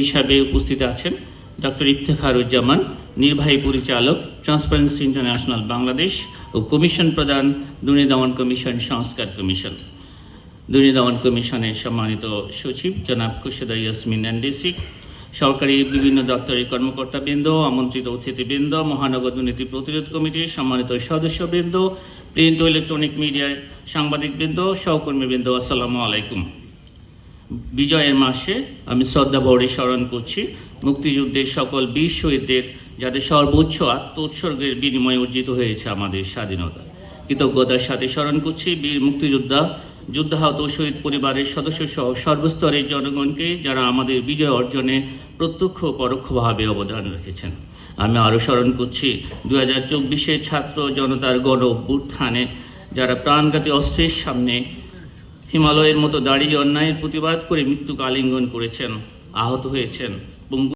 হিসাবে উপস্থিত আছেন ডক্টর ইফতেখারুজ্জামান, নির্বাহী পরিচালক ট্রান্সপারেন্সি ইন্টারন্যাশনাল বাংলাদেশ ও কমিশন প্রধান দুর্নীতি দমন কমিশন, সংস্কার কমিশন। দুর্নীতি দমন কমিশনের সম্মানিত সচিব জনাব খুশিদা ইয়াসমিন এনডিসি, সরকারি বিভিন্ন দপ্তরের কর্মকর্তাবৃন্দ, আমন্ত্রিত অতিথিবৃন্দ, মহানগর দুর্নীতি প্রতিরোধ কমিটির সম্মানিত সদস্যবৃন্দ, প্রিন্ট ও ইলেকট্রনিক মিডিয়ার সাংবাদিকবৃন্দ, সহকর্মীবৃন্দ, আসসালামু আলাইকুম। বিজয়ের মাসে আমি শ্রদ্ধা ভরে স্মরণ করছি। মুক্তিযুদ্ধের সকল বীর শহীদদের, যাদের সর্বোচ্চ আত্ম উৎসর্গের বিনিময়ে অর্জিত হয়েছে আমাদের স্বাধীনতা। কৃতজ্ঞতার সাথে স্মরণ করছি বীর মুক্তিযোদ্ধা, যুদ্ধাহত শহীদ পরিবারের সদস্য সহ সর্বস্তরের জনগণকে, যারা আমাদের বিজয় অর্জনে প্রত্যক্ষ পরোক্ষভাবে অবদান রেখেছেন। আমি আরও স্মরণ করছি দু হাজার ছাত্র জনতার গণ অভ্যুত্থানে যারা প্রাণঘাতী অস্ত্রের সামনে হিমালয়ের মতো দাঁড়িয়ে অন্যায়ের প্রতিবাদ করে মৃত্যুকে আলিঙ্গন করেছেন আহত হয়েছেন।